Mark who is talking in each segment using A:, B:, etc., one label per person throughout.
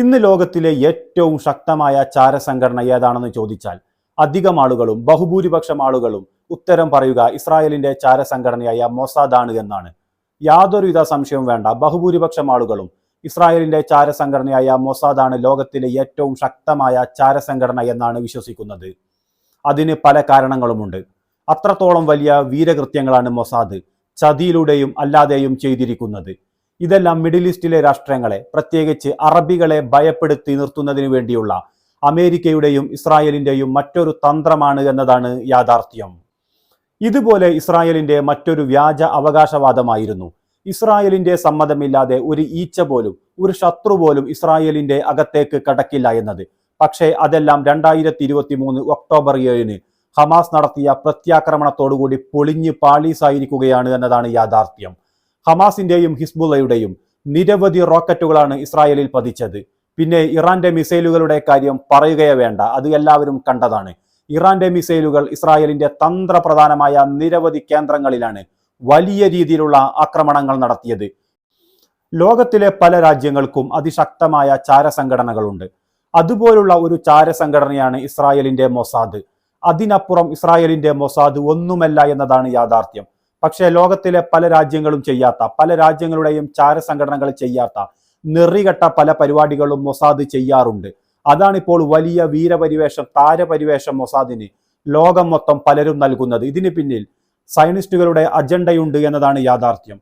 A: ഇന്ന് ലോകത്തിലെ ഏറ്റവും ശക്തമായ ചാരസംഘടന ഏതാണെന്ന് ചോദിച്ചാൽ അധികം ആളുകളും ബഹുഭൂരിപക്ഷം ആളുകളും ഉത്തരം പറയുക ഇസ്രായേലിന്റെ ചാരസംഘടനയായ മൊസാദാണ് എന്നാണ്. യാതൊരുവിധ സംശയവും വേണ്ട. ബഹുഭൂരിപക്ഷം ആളുകളും ഇസ്രായേലിന്റെ ചാരസംഘടനയായ മൊസാദാണ് ലോകത്തിലെ ഏറ്റവും ശക്തമായ ചാരസംഘടന എന്നാണ് വിശ്വസിക്കുന്നത്. അതിന് പല കാരണങ്ങളുമുണ്ട്. അത്രത്തോളം വലിയ വീരകൃത്യങ്ങളാണ് മൊസാദ് ചതിയിലൂടെയും അല്ലാതെയും ചെയ്തിരിക്കുന്നത്. ഇതെല്ലാം മിഡിൽ ഈസ്റ്റിലെ രാഷ്ട്രങ്ങളെ പ്രത്യേകിച്ച് അറബികളെ ഭയപ്പെടുത്തി നിർത്തുന്നതിനു വേണ്ടിയുള്ള അമേരിക്കയുടെയും ഇസ്രായേലിന്റെയും മറ്റൊരു തന്ത്രമാണ് എന്നതാണ് യാഥാർത്ഥ്യം. ഇതുപോലെ ഇസ്രായേലിന്റെ മറ്റൊരു വ്യാജ അവകാശവാദമായിരുന്നു. ഇസ്രായേലിന്റെ സമ്മതമില്ലാതെ ഒരു ഈച്ച പോലും ഒരു ശത്രു പോലും ഇസ്രായേലിന്റെ അകത്തേക്ക് കടക്കില്ല എന്നത്. പക്ഷേ അതെല്ലാം രണ്ടായിരത്തി ഇരുപത്തി മൂന്ന് ഒക്ടോബർ ഏഴിന് ഹമാസ് നടത്തിയ പ്രത്യാക്രമണത്തോടുകൂടി പൊളിഞ്ഞ് പാളീസായിരിക്കുകയാണ് എന്നതാണ് യാഥാർത്ഥ്യം. ഹമാസിന്റെയും ഹിസ്ബുള്ളയുടെയും നിരവധി റോക്കറ്റുകളാണ് ഇസ്രായേലിൽ പതിച്ചത്. പിന്നെ ഇറാന്റെ മിസൈലുകളുടെ കാര്യം പറയുകയേ വേണ്ട. അത് എല്ലാവരും കണ്ടതാണ്. ഇറാന്റെ മിസൈലുകൾ ഇസ്രായേലിന്റെ തന്ത്രപ്രധാനമായ നിരവധി കേന്ദ്രങ്ങളിലാണ് വലിയ രീതിയിലുള്ള ആക്രമണങ്ങൾ നടത്തിയത്. ലോകത്തിലെ പല രാജ്യങ്ങൾക്കും അതിശക്തമായ ചാരസംഘടനകളുണ്ട്. അതുപോലുള്ള ഒരു ചാരസംഘടനയാണ് ഇസ്രായേലിന്റെ മൊസാദ്. അതിനപ്പുറം ഇസ്രായേലിന്റെ മൊസാദ് ഒന്നുമല്ല എന്നതാണ് യാഥാർത്ഥ്യം. പക്ഷേ ലോകത്തിലെ പല രാജ്യങ്ങളും ചെയ്യാത്ത പല രാജ്യങ്ങളുടെയും ചാരസംഘടനകൾ ചെയ്യാത്ത നിറികെട്ട പല പരിപാടികളും മൊസാദ് ചെയ്യാറുണ്ട്. അതാണിപ്പോൾ വലിയ വീരപരിവേഷം താരപരിവേഷം മൊസാദിന് ലോകം മൊത്തം പലരും നൽകുന്നത്. ഇതിന് പിന്നിൽ സയനിസ്റ്റുകളുടെ അജണ്ടയുണ്ട് എന്നതാണ് യാഥാർത്ഥ്യം.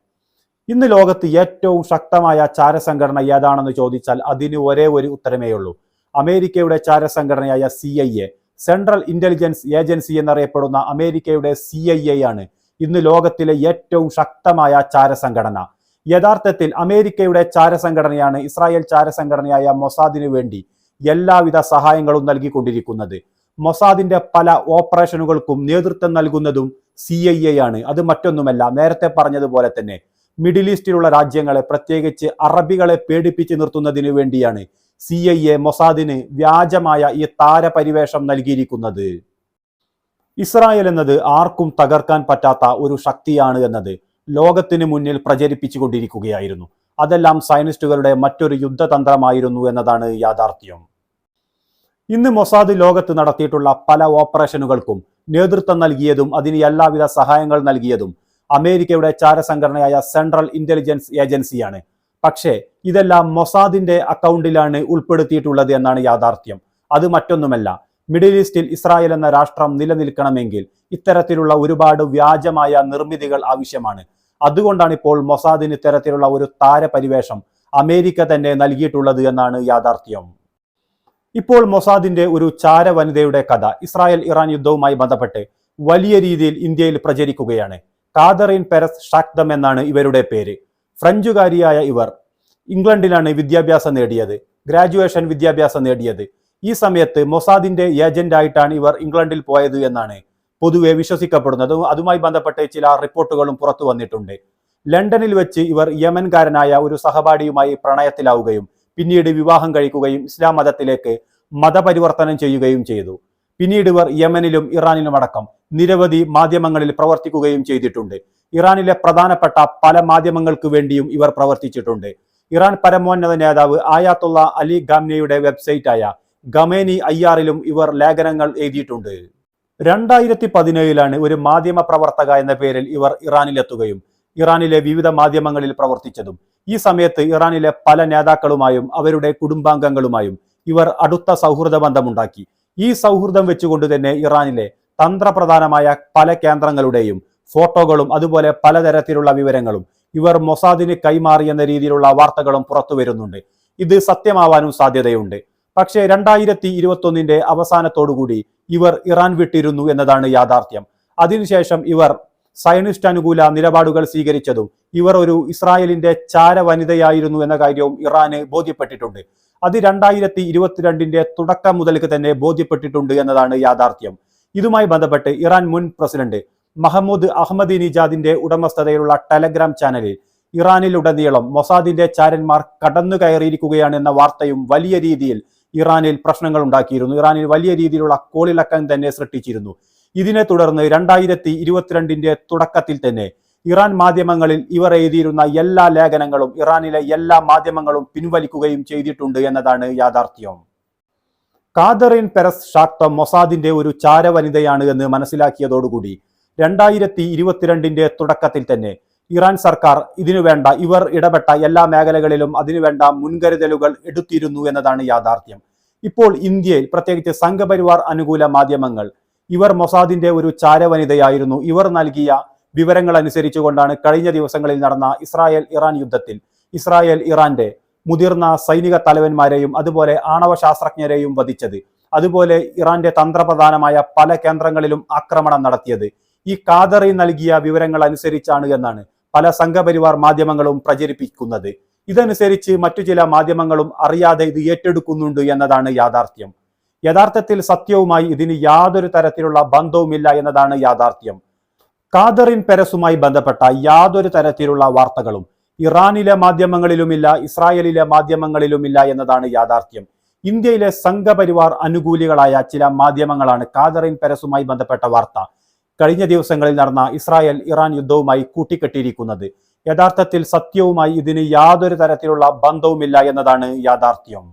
A: ഇന്ന് ലോകത്ത് ഏറ്റവും ശക്തമായ ചാരസംഘടന ഏതാണെന്ന് ചോദിച്ചാൽ അതിന് ഒരേ ഒരു ഉത്തരമേ ഉള്ളൂ. അമേരിക്കയുടെ ചാരസംഘടനയായ C I A central intelligence agency എന്നറിയപ്പെടുന്ന അമേരിക്കയുടെ സി ഐ എ ആണ് ഇന്ന് ലോകത്തിലെ ഏറ്റവും ശക്തമായ ചാരസംഘടന. യഥാർത്ഥത്തിൽ അമേരിക്കയുടെ ചാരസംഘടനയാണ് ഇസ്രായേൽ ചാരസംഘടനയായ മൊസാദിനു വേണ്ടി എല്ലാവിധ സഹായങ്ങളും നൽകിക്കൊണ്ടിരിക്കുന്നത്. മൊസാദിന്റെ പല ഓപ്പറേഷനുകൾക്കും നേതൃത്വം നൽകുന്നതും സി ഐ എ ആണ് അത് മറ്റൊന്നുമല്ല നേരത്തെ പറഞ്ഞതുപോലെ തന്നെ മിഡിൽ ഈസ്റ്റിലുള്ള രാജ്യങ്ങളെ പ്രത്യേകിച്ച് അറബികളെ പേടിപ്പിച്ച് നിർത്തുന്നതിനു വേണ്ടിയാണ് സി ഐ എ മൊസാദിന് വ്യാജമായ ഈ താരപരിവേഷം നൽകിയിരിക്കുന്നത്. ഇസ്രായേൽ എന്നത് ആർക്കും തകർക്കാൻ പറ്റാത്ത ഒരു ശക്തിയാണ് എന്നത് ലോകത്തിന് മുന്നിൽ പ്രചരിപ്പിച്ചുകൊണ്ടിരിക്കുകയായിരുന്നു. അതെല്ലാം സയനിസ്റ്റുകളുടെ മറ്റൊരു യുദ്ധതന്ത്രമായിരുന്നു എന്നതാണ് യാഥാർത്ഥ്യം. ഇന്ന് മൊസാദ് ലോകത്ത് നടത്തിയിട്ടുള്ള പല ഓപ്പറേഷനുകൾക്കും നേതൃത്വം നൽകിയതും അതിന് എല്ലാവിധ സഹായങ്ങൾ നൽകിയതും അമേരിക്കയുടെ ചാരസംഘടനയായ സെൻട്രൽ ഇന്റലിജൻസ് ഏജൻസിയാണ്. പക്ഷേ ഇതെല്ലാം മൊസാദിന്റെ അക്കൗണ്ടിലാണ് ഉൾപ്പെടുത്തിയിട്ടുള്ളത് എന്നാണ് യാഥാർത്ഥ്യം. അത് മറ്റൊന്നുമല്ല. മിഡിൽ ഈസ്റ്റിൽ ഇസ്രായേൽ എന്ന രാഷ്ട്രം നിലനിൽക്കണമെങ്കിൽ ഇത്തരത്തിലുള്ള ഒരുപാട് വ്യാജമായ നിർമ്മിതികൾ ആവശ്യമാണ്. അതുകൊണ്ടാണ് ഇപ്പോൾ മൊസാദിന് ഇത്തരത്തിലുള്ള ഒരു താരപരിവേഷം അമേരിക്ക തന്നെ നൽകിയിട്ടുള്ളത് എന്നാണ് യാഥാർത്ഥ്യം. ഇപ്പോൾ മൊസാദിന്റെ ഒരു ചാര വനിതയുടെ കഥ ഇസ്രായേൽ ഇറാൻ യുദ്ധവുമായി ബന്ധപ്പെട്ട് വലിയ രീതിയിൽ ഇന്ത്യയിൽ പ്രചരിക്കുകയാണ്. കാതറിൻ പെരസ് ഷാക്തം എന്നാണ് ഇവരുടെ പേര്. ഫ്രഞ്ചുകാരിയായ ഇവർ ഇംഗ്ലണ്ടിലാണ് വിദ്യാഭ്യാസം നേടിയത്. ഗ്രാജുവേഷൻ വിദ്യാഭ്യാസം നേടിയത്. ഈ സമയത്ത് മൊസാദിന്റെ ഏജന്റായിട്ടാണ് ഇവർ ഇംഗ്ലണ്ടിൽ പോയത് എന്നാണ് പൊതുവെ വിശ്വസിക്കപ്പെടുന്നത്. അതുമായി ബന്ധപ്പെട്ട് ചില റിപ്പോർട്ടുകളും പുറത്തു വന്നിട്ടുണ്ട്. ലണ്ടനിൽ വെച്ച് ഇവർ യമൻകാരനായ ഒരു സഹപാഠിയുമായി പ്രണയത്തിലാവുകയും പിന്നീട് വിവാഹം കഴിക്കുകയും ഇസ്ലാം മതത്തിലേക്ക് മതപരിവർത്തനം ചെയ്യുകയും ചെയ്തു. പിന്നീട് ഇവർ യമനിലും ഇറാനിലും അടക്കം നിരവധി മാധ്യമങ്ങളിൽ പ്രവർത്തിക്കുകയും ചെയ്തിട്ടുണ്ട്. ഇറാനിലെ പ്രധാനപ്പെട്ട പല മാധ്യമങ്ങൾക്ക് വേണ്ടിയും ഇവർ പ്രവർത്തിച്ചിട്ടുണ്ട്. ഇറാൻ പരമോന്നത നേതാവ് ആയാത്തുള്ള അലി ഗാംനയുടെ വെബ്സൈറ്റായ ഗമേനി അയ്യാറിലും ഇവർ ലേഖനങ്ങൾ എഴുതിയിട്ടുണ്ട്. രണ്ടായിരത്തി പതിനേഴിലാണ് ഒരു മാധ്യമ പ്രവർത്തക എന്ന പേരിൽ ഇവർ ഇറാനിലെത്തുകയും ഇറാനിലെ വിവിധ മാധ്യമങ്ങളിൽ പ്രവർത്തിച്ചതും. ഈ സമയത്ത് ഇറാനിലെ പല നേതാക്കളുമായും അവരുടെ കുടുംബാംഗങ്ങളുമായും ഇവർ അടുത്ത സൗഹൃദ ബന്ധമുണ്ടാക്കി. ഈ സൗഹൃദം വെച്ചുകൊണ്ട് തന്നെ ഇറാനിലെ തന്ത്രപ്രധാനമായ പല കേന്ദ്രങ്ങളുടെയും ഫോട്ടോകളും അതുപോലെ പലതരത്തിലുള്ള വിവരങ്ങളും ഇവർ മൊസാദിന് കൈമാറിയെന്ന രീതിയിലുള്ള വാർത്തകളും പുറത്തു വരുന്നുണ്ട് ഇത് സത്യമാവാനും സാധ്യതയുണ്ട്. പക്ഷേ രണ്ടായിരത്തി ഇരുപത്തൊന്നിന്റെ അവസാനത്തോടുകൂടി ഇവർ ഇറാൻ വിട്ടിരുന്നു എന്നതാണ് യാഥാർത്ഥ്യം. അതിനുശേഷം ഇവർ സയനിസ്റ്റ് അനുകൂല നിലപാടുകൾ സ്വീകരിച്ചതും ഇവർ ഒരു ഇസ്രായേലിന്റെ ചാര വനിതയായിരുന്നു എന്ന കാര്യവും ഇറാന് ബോധ്യപ്പെട്ടിട്ടുണ്ട്. അത് രണ്ടായിരത്തി ഇരുപത്തിരണ്ടിന്റെ തുടക്കം മുതൽക്ക് തന്നെ ബോധ്യപ്പെട്ടിട്ടുണ്ട് എന്നതാണ് യാഥാർത്ഥ്യം. ഇതുമായി ബന്ധപ്പെട്ട് ഇറാൻ മുൻ പ്രസിഡന്റ് മഹമ്മൂദ് അഹമ്മദി നിജാദിന്റെ ഉടമസ്ഥതയിലുള്ള ടെലഗ്രാം ചാനലിൽ ഇറാനിലുടനീളം മൊസാദിന്റെ ചാരന്മാർ കടന്നു കയറിയിരിക്കുകയാണ് എന്ന വാർത്തയും വലിയ രീതിയിൽ ഇറാനിൽ പ്രശ്നങ്ങൾ ഉണ്ടാക്കിയിരുന്നു. ഇറാനിൽ വലിയ രീതിയിലുള്ള കോളിളക്കം തന്നെ സൃഷ്ടിച്ചിരുന്നു. ഇതിനെ തുടർന്ന് രണ്ടായിരത്തി ഇരുപത്തിരണ്ടിന്റെ തുടക്കത്തിൽ തന്നെ ഇറാൻ മാധ്യമങ്ങളിൽ ഇവർ എഴുതിയിരുന്ന എല്ലാ ലേഖനങ്ങളും ഇറാനിലെ എല്ലാ മാധ്യമങ്ങളും പിൻവലിക്കുകയും ചെയ്തിട്ടുണ്ട് എന്നതാണ് യാഥാർത്ഥ്യം. കാദറിൻ പെരസ് ഷാക്ത മൊസാദിന്റെ ഒരു ചാരവനിതയാണ് എന്ന് മനസ്സിലാക്കിയതോടുകൂടി രണ്ടായിരത്തി ഇരുപത്തിരണ്ടിന്റെ തുടക്കത്തിൽ തന്നെ ഇറാൻ സർക്കാർ ഇതിനുവേണ്ട ഇവർ ഇടപെട്ട എല്ലാ മേഖലകളിലും അതിനുവേണ്ട മുൻകരുതലുകൾ എടുത്തിരുന്നു എന്നതാണ് യാഥാർത്ഥ്യം. ഇപ്പോൾ ഇന്ത്യയിൽ പ്രത്യേകിച്ച് സംഘപരിവാർ അനുകൂല മാധ്യമങ്ങൾ ഇവർ മൊസാദിന്റെ ഒരു ചാരവനിതയായിരുന്നു. ഇവർ നൽകിയ വിവരങ്ങൾ അനുസരിച്ചുകൊണ്ടാണ് കഴിഞ്ഞ ദിവസങ്ങളിൽ നടന്ന ഇസ്രായേൽ ഇറാൻ യുദ്ധത്തിൽ ഇസ്രായേൽ ഇറാന്റെ മുതിർന്ന സൈനിക തലവന്മാരെയും അതുപോലെ ആണവ ശാസ്ത്രജ്ഞരെയും വധിച്ചത്. അതുപോലെ ഇറാന്റെ തന്ത്രപ്രധാനമായ പല കേന്ദ്രങ്ങളിലും ആക്രമണം നടത്തിയത്. ഈ കാതറി നൽകിയ വിവരങ്ങൾ അനുസരിച്ചാണ് എന്നാണ് പല സംഘപരിവാർ മാധ്യമങ്ങളും പ്രചരിപ്പിക്കുന്നത്. ഇതനുസരിച്ച് മറ്റു ചില മാധ്യമങ്ങളും അറിയാതെ ഇത് ഏറ്റെടുക്കുന്നുണ്ട് എന്നതാണ് യാഥാർത്ഥ്യം. യഥാർത്ഥത്തിൽ സത്യവുമായി ഇതിന് യാതൊരു തരത്തിലുള്ള ബന്ധവുമില്ല എന്നതാണ് യാഥാർത്ഥ്യം. കാദറിൻ പെരസുമായി ബന്ധപ്പെട്ട യാതൊരു തരത്തിലുള്ള വാർത്തകളും ഇറാനിലെ മാധ്യമങ്ങളിലുമില്ല ഇസ്രായേലിലെ മാധ്യമങ്ങളിലുമില്ല എന്നതാണ് യാഥാർത്ഥ്യം. ഇന്ത്യയിലെ സംഘപരിവാർ അനുകൂലികളായ ചില മാധ്യമങ്ങളാണ് കാദറിൻ പെരസുമായി ബന്ധപ്പെട്ട വാർത്ത. കഴിഞ്ഞ ദിവസങ്ങളിൽ നടന്ന ഇസ്രായേൽ ഇറാൻ യുദ്ധവുമായി കൂട്ടിക്കെട്ടിയിരിക്കുന്നത്. യഥാർത്ഥത്തിൽ സത്യവുമായി ഇതിന് യാതൊരു തരത്തിലുള്ള ബന്ധവുമില്ല എന്നതാണ് യാഥാർത്ഥ്യം.